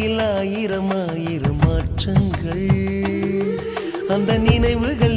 வாழ்க்கையில் ஆயிரம் ஆயிரம் மாற்றங்கள். அந்த நினைவுகள்